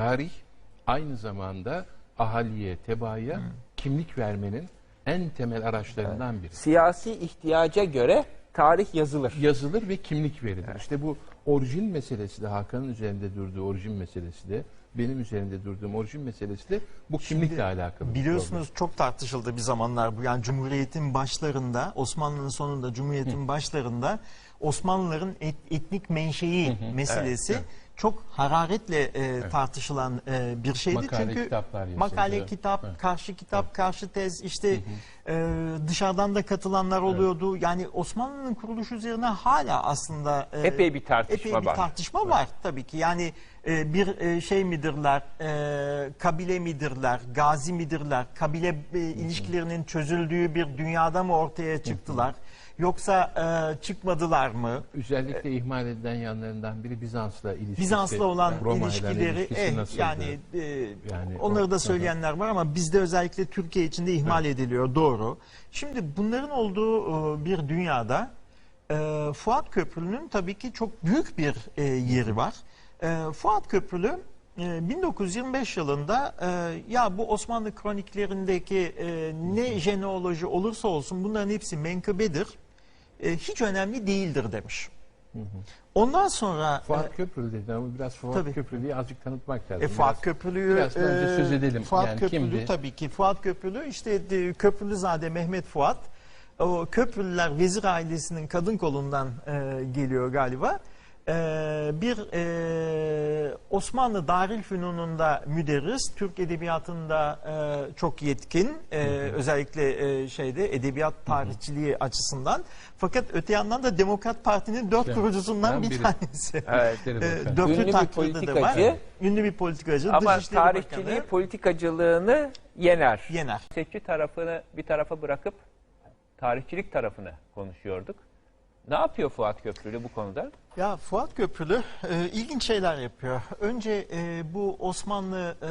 tarih aynı zamanda ahaliye, tebaaya kimlik vermenin en temel araçlarından biri. Siyasi ihtiyaca göre tarih yazılır. Yazılır ve kimlik verilir. İşte bu orijin meselesi de Hakan'ın üzerinde durduğu orijin meselesi de benim üzerinde durduğum orijin meselesi de bu kimlikle alakalı. bir Biliyorsunuz çok tartışıldı bir zamanlar bu. Yani Cumhuriyet'in başlarında, Osmanlı'nın sonunda Cumhuriyet'in başlarında Osmanlıların et- etnik menşei meselesi çok hararetle e, tartışılan e, bir şeydi. Makale, Çünkü kitaplar makale, kitap, Evet. karşı kitap, karşı tez işte e, dışarıdan da katılanlar oluyordu. Yani Osmanlı'nın kuruluşu üzerine hala aslında e, Epey bir tartışma epey bir var. tartışma var tabii ki. Yani e, bir e, şey midirler, e, kabile midirler, gazi midirler, kabile e, ilişkilerinin çözüldüğü bir dünyada mı ortaya çıktılar? Yoksa e, çıkmadılar mı? Özellikle ihmal edilen yanlarından biri Bizans'la ilişkisi. Bizans'la olan Roma ile ilişkileri nasıldı? yani, e, Yani onları da söyleyenler var ama bizde özellikle Türkiye içinde ihmal ediliyor doğru. Şimdi bunların olduğu e, bir dünyada e, Fuat Köprülü'nün tabii ki çok büyük bir e, yeri var. Fuat Köprülü e, 1925 yılında ya bu Osmanlı kroniklerindeki ne jeneoloji olursa olsun bunların hepsi menkıbedir. Hiç önemli değildir demiş. Ondan sonra e, Fuat Köprülü dedin ama biraz Fuat Tabii. Köprülü'yü azıcık tanıtmak lazım. E, Fuat Biraz- Köprülü'yü biraz önce e, söz edelim. Fuat Yani Köprülü kimdi? tabii ki. Fuat Köprülü işte de, Köprülüzade Mehmet Fuat. O Köprülüler vezir ailesinin kadın kolundan e, geliyor galiba. E, bir e, Osmanlı Darülfünun'unda müderris, Türk edebiyatında e, çok yetkin, e, özellikle e, şeyde edebiyat tarihçiliği açısından. Fakat öte yandan da Demokrat Parti'nin dört kurucusundan bir biri. tanesi. Evet. E, Ünlü bir takvidi de var. politikacı. Ünlü bir politikacı. Ama Dışişleri tarihçiliği, Bakanı politikacılığını yener. yener. Seçi tarafını bir tarafa bırakıp tarihçilik tarafını konuşuyorduk. Ne yapıyor Fuat Köprülü bu konuda? Ya Fuat Köprülü e, ilginç şeyler yapıyor. Önce e, bu Osmanlı e,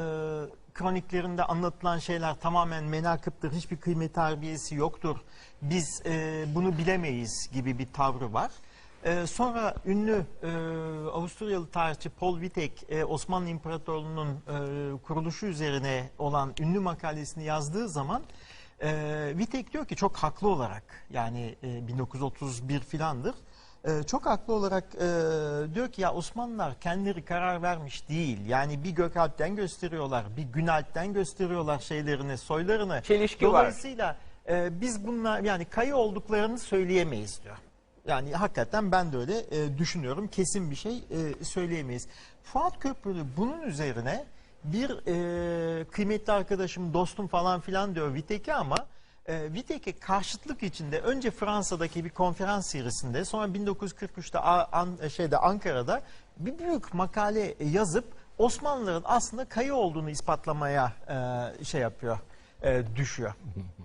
kroniklerinde anlatılan şeyler tamamen menakıptır. Hiçbir kıymet harbiyesi yoktur. Biz e, bunu bilemeyiz gibi bir tavrı var. E, sonra ünlü e, Avusturyalı tarihçi Paul Wittek e, Osmanlı İmparatorluğu'nun e, kuruluşu üzerine olan ünlü makalesini yazdığı zaman e, Wittek diyor ki çok haklı olarak yani e, 1931 filandır. E, çok haklı olarak e, diyor ki ya Osmanlılar kendileri karar vermiş değil. Yani bir Gökalp'ten gösteriyorlar, bir Günalp'ten gösteriyorlar şeylerini, soylarını. Çelişki var. Dolayısıyla e, biz bunlar yani kayı olduklarını söyleyemeyiz diyor. Yani hakikaten ben de öyle e, düşünüyorum. Kesin bir şey e, söyleyemeyiz. Fuat Köprülü bunun üzerine bir e, kıymetli arkadaşım, dostum falan filan diyor Vitek'e ama e, Vitek'e karşıtlık içinde önce Fransa'daki bir konferans serisinde sonra 1943'te A- An- şeyde Ankara'da bir büyük makale yazıp Osmanlıların aslında kayı olduğunu ispatlamaya e, şey yapıyor, e, düşüyor.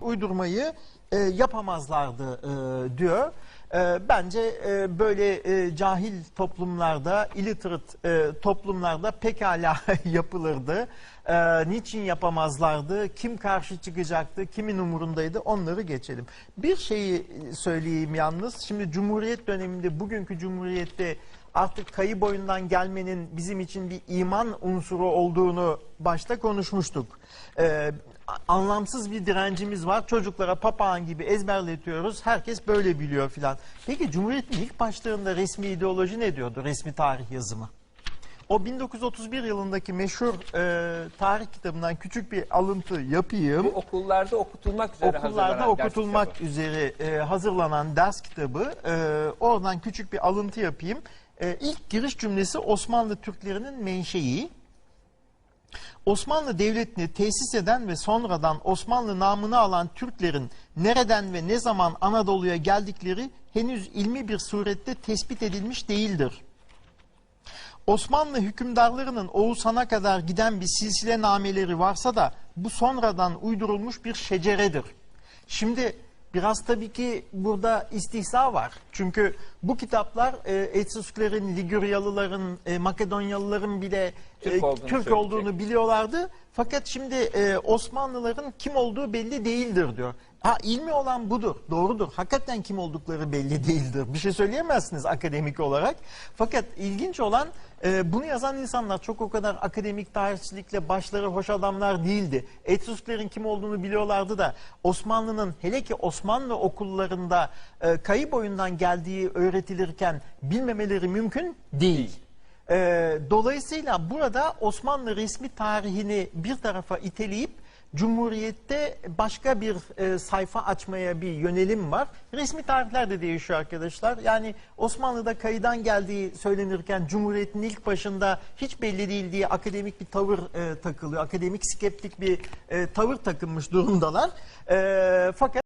Uydurmayı e, yapamazlardı e, diyor. E, bence e, böyle e, cahil toplumlarda, illiterate e, toplumlarda pekala yapılırdı. E, niçin yapamazlardı? Kim karşı çıkacaktı? Kimin umurundaydı? Onları geçelim. Bir şeyi söyleyeyim yalnız. Şimdi Cumhuriyet döneminde, bugünkü Cumhuriyet'te artık kayı boyundan gelmenin bizim için bir iman unsuru olduğunu başta konuşmuştuk. Ee, anlamsız bir direncimiz var. Çocuklara papağan gibi ezberletiyoruz. Herkes böyle biliyor filan. Peki Cumhuriyet'in ilk başlarında resmi ideoloji ne diyordu? Resmi tarih yazımı. O 1931 yılındaki meşhur e, tarih kitabından küçük bir alıntı yapayım Bu okullarda okutulmak üzere okullarda hazırlanan ders okutulmak kitabı. üzere e, hazırlanan ders kitabı. E, oradan küçük bir alıntı yapayım. E, ilk giriş cümlesi Osmanlı Türklerinin menşei. Osmanlı Devleti'ni tesis eden ve sonradan Osmanlı namını alan Türklerin nereden ve ne zaman Anadolu'ya geldikleri henüz ilmi bir surette tespit edilmiş değildir. Osmanlı hükümdarlarının Oğuzhan'a kadar giden bir silsile nameleri varsa da bu sonradan uydurulmuş bir şeceredir. Şimdi biraz tabii ki burada istihza var. Çünkü bu kitaplar e, Etrusklerin, Liguryalıların, e, Makedonyalıların bile Türk e, olduğunu Türk olduğunu biliyorlardı. Fakat şimdi e, Osmanlıların kim olduğu belli değildir diyor. Ha ilmi olan budur. Doğrudur. Hakikaten kim oldukları belli değildir. Bir şey söyleyemezsiniz akademik olarak. Fakat ilginç olan e, bunu yazan insanlar çok o kadar akademik tarihçilikle başları hoş adamlar değildi. Etrüsklerin kim olduğunu biliyorlardı da Osmanlı'nın hele ki Osmanlı okullarında e, kayı boyundan geldiği öğretilirken bilmemeleri mümkün değil. Ee, dolayısıyla burada Osmanlı resmi tarihini bir tarafa iteleyip Cumhuriyette başka bir e, sayfa açmaya bir yönelim var. Resmi tarihler de değişiyor arkadaşlar. Yani Osmanlı'da kayıdan geldiği söylenirken Cumhuriyet'in ilk başında hiç belli değil diye akademik bir tavır e, takılıyor. Akademik skeptik bir e, tavır takınmış durumdalar. E, fakat